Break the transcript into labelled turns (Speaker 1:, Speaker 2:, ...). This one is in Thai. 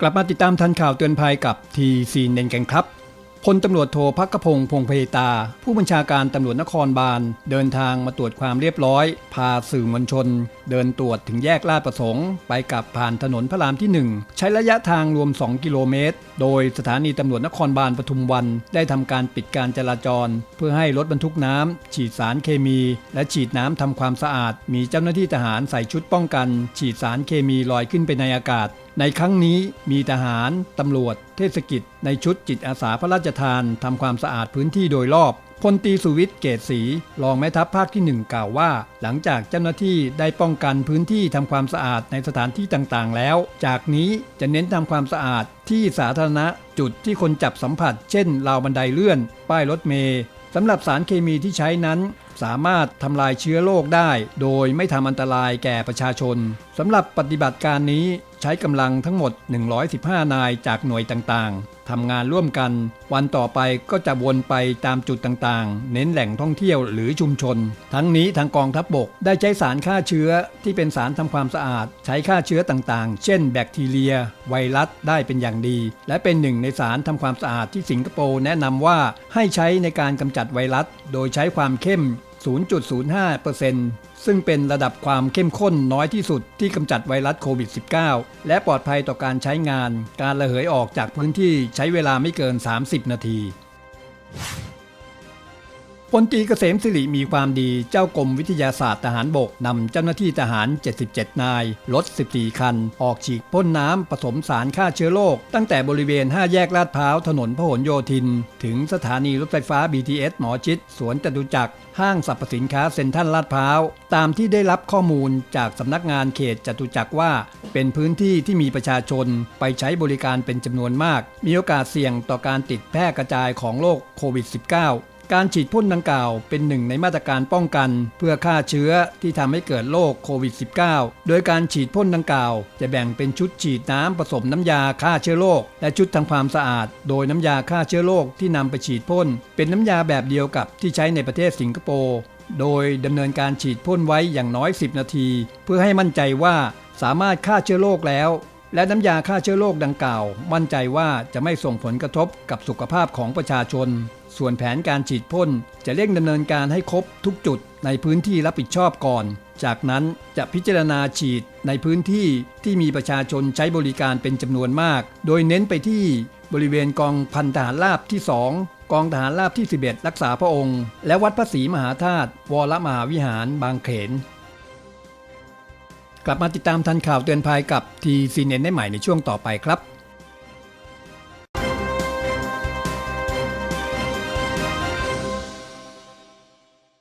Speaker 1: กลับมาติดตามทันข่าวเตือนภัยกับทีซีเนนกันครับพลตำรวจโทพักกพงพงเพตา ผู้บัญชาการตำรวจนครบาล เดินทางมาตรวจความเรียบร้อย พาสื่อมวลชน เดินตรวจถึงแยกลาดประสงค์ ไปกับผ่านถนนพระรามที่ 1 ใช้ระยะทางรวม 2 กิโลเมตร โดยสถานีตำรวจนครบาลปทุมวัน ได้ทำการปิดการจราจร เพื่อให้รถบรรทุกน้ำฉีดสารเคมี และฉีดน้ำทำความสะอาด มีเจ้าหน้าที่ทหารใส่ชุดป้องกัน ฉีดสารเคมีลอยขึ้นไปในอากาศ ในครั้งนี้มีทหาร ตำรวจ เทศกิจ ในชุดจิตอาสาพระราชทานทำความสะอาดพื้นที่โดยรอบพลตีสุวิทย์เกตศรีรองแม่ทัพภาคที่ 1 กล่าวว่า หลังจากเจ้าหน้าที่ได้ป้องกันพื้นที่ทำความสะอาดในสถานที่ต่างๆ แล้ว จากนี้จะเน้นทำความสะอาดที่สาธารณะจุดที่คนจับสัมผัส เช่นราวบันไดเลื่อน ป้ายรถเมล์สำหรับสารเคมีที่ใช้นั้น สามารถทำลายเชื้อโรคได้ โดยไม่ทำอันตรายแก่ประชาชนสำหรับปฏิบัติการนี้ ใช้กำลังทั้งหมด 115 นายจากหน่วยต่างๆ ทำงานร่วมกัน วันต่อไปก็จะวนไปตามจุดต่างๆ เน้นแหล่งท่องเที่ยวหรือชุมชน ทั้งนี้ทางกองทัพบบกได้ใช้สารฆ่าเชื้อที่เป็นสารทำความสะอาด ใช้ฆ่าเชื้อต่างๆ เช่น แบคทีเรีย ไวรัสได้เป็นอย่างดี และเป็นหนึ่งในสารทำความสะอาดที่สิงคโปร์แนะนำว่าให้ใช้ในการกำจัดไวรัส โดยใช้ความเข้ม 0.05%ซึ่งเป็นระดับความเข้มข้นน้อยที่สุดที่กำจัดไวรัสโควิด -19 และปลอดภัยต่อการใช้งาน การระเหยออกจากพื้นที่ใช้เวลาไม่เกิน 30 นาที พลตรีเกษมสิริมีความดีเจ้ากรมวิทยาศาสตร์ทหารบกนำเจ้าหน้าที่ทหาร 77 นายรถ 14 คัน ออกฉีดพ่นน้ำผสมสารฆ่าเชื้อโรคตั้งแต่บริเวณ 5 แยกลาดพร้าวถนนพหลโยธิน ถึงสถานีรถไฟฟ้า BTS หมอชิด สวนจตุจักร ห้างสรรพสินค้าเซ็นทรัลลาดพร้าว ตามที่ได้รับข้อมูลจากสำนักงานเขตจตุจักรว่า เป็นพื้นที่ที่มีประชาชนไปใช้บริการเป็นจำนวนมาก มีโอกาสเสี่ยงต่อการติดแพร่กระจายของโรคโควิด -19 การฉีดพ่นดังกล่าวเป็นหนึ่งในมาตรการป้องกัน เพื่อฆ่าเชื้อที่ทำให้เกิดโรคโควิด -19 โดยการฉีดพ่นดังกล่าว จะแบ่งเป็นชุดฉีดน้ำผสมน้ำยาฆ่าเชื้อโรคและชุดทำความสะอาด โดยน้ำยาฆ่าเชื้อโรคที่นำไปฉีดพ่นเป็นน้ำยาแบบเดียวกับที่ใช้ในประเทศสิงคโปร์โดยดำเนินการฉีดพ่นไว้อย่างน้อย 10 นาที เพื่อให้มั่นใจว่าสามารถฆ่าเชื้อโรคแล้ว และน้ำยาฆ่าเชื้อโรคดังกล่าว มั่นใจว่าจะไม่ส่งผลกระทบกับสุขภาพของประชาชน ส่วนแผนการฉีดพ่นจะเร่งดำเนินการให้ครบทุกจุดในพื้นที่รับผิดชอบก่อน จากนั้นจะพิจารณาฉีดในพื้นที่ที่มีประชาชนใช้บริการเป็นจำนวนมาก โดยเน้นไปที่บริเวณกองพันทหารราบที่ 2 กองทหารราบที่ 11 รักษาพระองค์ และวัดพระศรีมหาธาตุวรมหาวิหารบางเขน กลับมาติดตามทันข่าวเตือนภัยกับทีซีเนนได้ใหม่ในช่วงต่อไปครับ